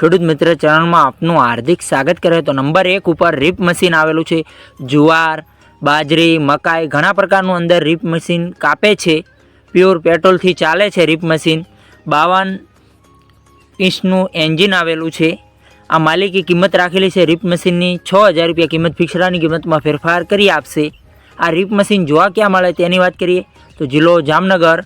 ખેડૂત મિત્ર ચેનલમાં આપનું હાર્દિક સ્વાગત કરે તો નંબર એક ઉપર રીપ મશીન આવેલું છે. જુવાર, બાજરી, મકાઈ ઘણા પ્રકારનું અંદર રીપ મશીન કાપે છે. પ્યોર પેટ્રોલથી ચાલે છે રીપ મશીન. બાવન ઇંચનું એન્જિન આવેલું છે. આ માલિકે કિંમત રાખેલી છે. રીપ મશીનની છ હજાર રૂપિયા કિંમત ફિક્સરાની કિંમતમાં ફેરફાર કરી આપશે. આ રીપ મશીન જોવા ક્યાં મળે તેની વાત કરીએ તો જિલ્લો જામનગર,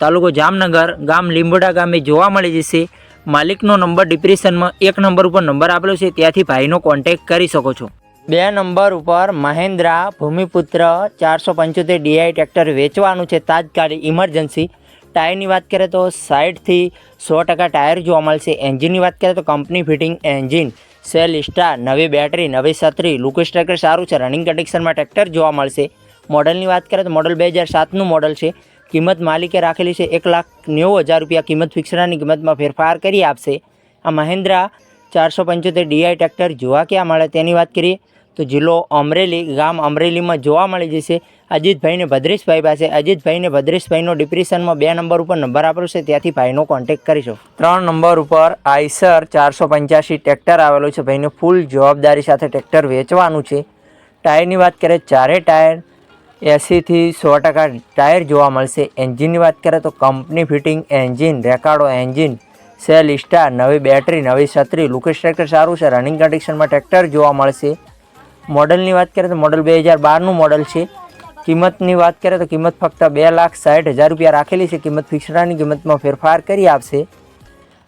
તાલુકો જામનગર, ગામ લીંબોડા ગામે જોવા મળી જશે. માલિકનો નંબર ડિપ્રેશનમાં એક નંબર ઉપર નંબર આપેલો છે, ત્યાંથી ભાઈનો કોન્ટેક્ટ કરી શકો છો. બે નંબર ઉપર મહેન્દ્રા ભૂમિપુત્ર ચારસો પંચોતેર ડીઆઈ ટ્રેક્ટર વેચવાનું છે, તાત્કાલિક ઇમરજન્સી. ટાયરની વાત કરીએ તો સાઠથી સો ટકા ટાયર જોવા મળશે. એન્જિનની વાત કરીએ તો company fitting engine, self start, નવી બેટરી, નવી છત્રી લુકેશ ટ્રેક્ટર સારું છે, રનિંગ કન્ડિશનમાં ટ્રેક્ટર જોવા મળશે. મોડલની વાત કરીએ તો મોડલ બે હજાર સાતનું મોડલ છે. કિંમત માલિકે રાખેલી છે એક લાખ નેવું હજાર રૂપિયા. કિંમત ફિક્સરાની કિંમતમાં ફેરફાર કરી આપશે. આ મહેન્દ્રા ચારસો પંચોતેર ડીઆઈ ટ્રેક્ટર જોવા ક્યાં મળે તેની વાત કરીએ તો જિલ્લો અમરેલી, ગામ અમરેલીમાં જોવા મળી જશે. અજીતભાઈને ભદ્રેશભાઈ પાસે. અજીતભાઈને ભદ્રેશભાઈનો ડિપ્રેશનમાં બે નંબર ઉપર નંબર આપેલો છે. ત્યાંથી ભાઈનો કોન્ટેક્ટ કરીશું. ત્રણ નંબર ઉપર આઈસર ચારસો પંચ્યાસી ટ્રેક્ટર આવેલું છે. ભાઈને ફૂલ જવાબદારી સાથે ટ્રેક્ટર વેચવાનું છે. ટાયરની વાત કરીએ ચારે ટાયર એંસીથી સો ટકા ટાયર જોવા મળશે. એન્જિનની વાત કરીએ તો company fitting engine, Ricardo engine, self start નવી બેટરી, નવી છત્રી લુકેશ ટ્રેક્ટર સારું છે. રનિંગ કન્ડિશનમાં ટ્રેક્ટર જોવા મળશે. મોડલની વાત કરીએ તો મોડલ બે હજાર બારનું મોડલ છે. કિંમતની વાત કરીએ તો કિંમત ફક્ત બે લાખ સાઠ હજાર રૂપિયા રાખેલી છે. કિંમત ફિક્સડાની કિંમતમાં ફેરફાર કરી આપશે.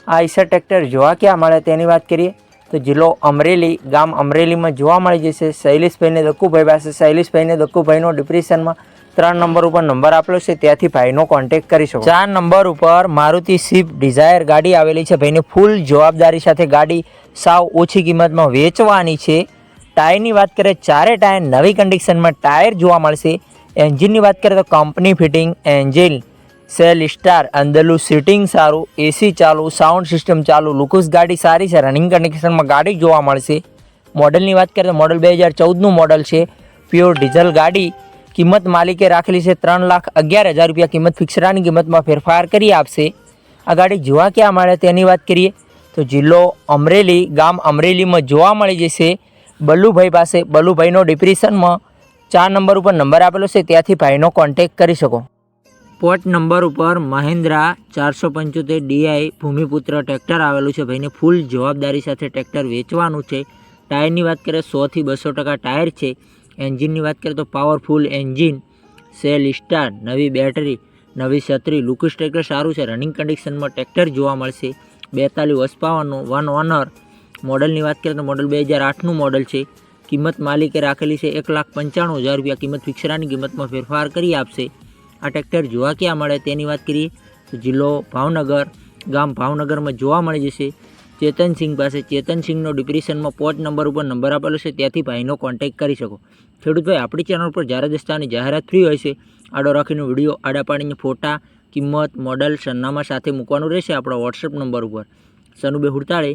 આ ઈસર ટ્રેક્ટર જોવા ક્યાં મળે તેની વાત કરીએ. તો જિલ્લો અમરેલી, ગામ અમરેલીમાં જોવા મળી જશે. શૈલેષભાઈને દક્કુભાઈ પાસે. શૈલેષભાઈને દક્કુભાઈનો ડિપ્રેશનમાં ત્રણ નંબર ઉપર નંબર આપેલો છે. ત્યાંથી ભાઈનો કોન્ટેક્ટ કરી શકો. ચાર નંબર ઉપર મારુતિ સ્વિફ્ટ ડિઝાયર ગાડી આવેલી છે. ભાઈને ફૂલ જવાબદારી સાથે ગાડી સાવ ઓછી કિંમતમાં વેચવાની છે. ટાયરની વાત કરીએ, ચારે ટાયર નવી કન્ડિશનમાં ટાયર જોવા મળશે. એન્જિનની વાત કરીએ તો company fitting engine self, start અંદરનું સીટિંગ સારું એસી ચાલુ સાઉન્ડ સિસ્ટમ ચાલુ, લુકસ ગાડી સારી છે રનિંગ કન્ડિશનમાં ગાડી જોવા મળશે. મોડલની વાત કરીએ તો મોડલ બે હજાર ચૌદનું મોડલ છે. પ્યોર ડીઝલ ગાડી. કિંમત માલિકે રાખેલી છે ત્રણ લાખ અગિયાર હજાર રૂપિયા. કિંમત ફિક્સરાની કિંમતમાં ફેરફાર કરી આપશે. આ ગાડી જોવા ક્યાં મળે તેની વાત કરીએ તો જિલ્લો અમરેલી, ગામ અમરેલીમાં જોવા મળી જશે. બલ્લુભાઈ પાસે બલ્લુભાઈનો ડિપ્રેશનમાં ચાર નંબર ઉપર નંબર આપેલો છે. ત્યાંથી ભાઈનો કોન્ટેક કરી શકો. પોર્ટ નંબર ઉપર મહિન્દ્રા ચારસો પંચોતેર ડીઆઈ ભૂમિપુત્ર ટ્રેક્ટર આવેલું છે. ભાઈને ફૂલ જવાબદારી સાથે ટ્રેક્ટર વેચવાનું છે. ટાયરની વાત કરીએ સોથી બસો ટકા ટાયર છે. એન્જિનની વાત કરીએ તો પાવરફુલ એન્જિન, સેલ સ્ટાર, નવી બેટરી, નવી છત્રી. લુકસ ટ્રેક્ટર સારું છે. રનિંગ કન્ડિશનમાં ટ્રેક્ટર જોવા મળશે. બેતાલીસ વર્ષ વન ઓનર મોડલની વાત કરીએ તો મોડલ બે હજાર આઠનું મોડલ છે. કિંમત માલિકે રાખેલી છે એક લાખ પંચાણું હજાર રૂપિયા. કિંમત ફિક્સરાની કિંમતમાં ફેરફાર કરી આપશે. આ ટ્રેક્ટર જોવા ક્યાં મળે તેની વાત કરીએ તો જિલ્લો ભાવનગર, ગામ ભાવનગરમાં જોવા મળી જશે ચેતનસિંહ પાસે. ચેતનસિંહનો ડિપ્રેશનમાં પોચ નંબર ઉપર નંબર આપેલો છે, ત્યાંથી ભાઈનો કોન્ટેક્ટ કરી શકો. ખેડૂતભાઈ આપણી ચેનલ પર જ્યારે દસ્તાની જાહેરાત ફ્રી હોય છે, આડો રાખીને વીડિયો આડા પાડીને ફોટા, કિંમત મોડલ સરનામા સાથે મૂકવાનું રહેશે આપણા વોટ્સએપ નંબર ઉપર. સનુબે હુડતાળે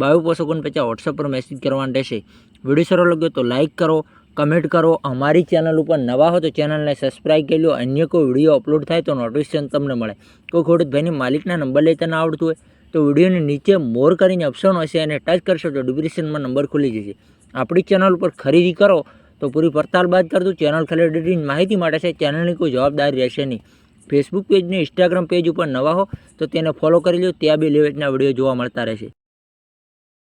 બાવીસ પોસો પચાસ વોટ્સઅપ પર મેસેજ કરવાનો રહેશે. વીડિયો સારો લાગ્યો તો લાઇક કરો કમેન્ટ કરો. અમારી ચેનલ ઉપર નવા હો તો ચેનલને સબસ્ક્રાઈબ કરી લો. અન્ય કોઈ વીડિયો અપલોડ થાય તો નોટિફિકેશન તમને મળે. કોઈ ખેડૂત ભાઈને માલિકના નંબર લેતા ના આવડતું હોય તો વિડીયોની નીચે મોર કરીને ઓપ્શન હશે અને ટચ કરશો તો ડિસ્ક્રિપ્શનમાં નંબર ખુલી જશે. આપણી ચેનલ ઉપર ખરીદી કરો તો પૂરી પડતાલ બાદ કરતું ચેનલ ખરીદીની માહિતી માટે છે. ચેનલની કોઈ જવાબદારી રહેશે નહીં. ફેસબુક પેજ ને ઇન્સ્ટાગ્રામ પેજ ઉપર નવા હો તો તેને ફોલો કરી લો. ત્યાં બી લેવેટના વીડિયો જોવા મળતા રહેશે.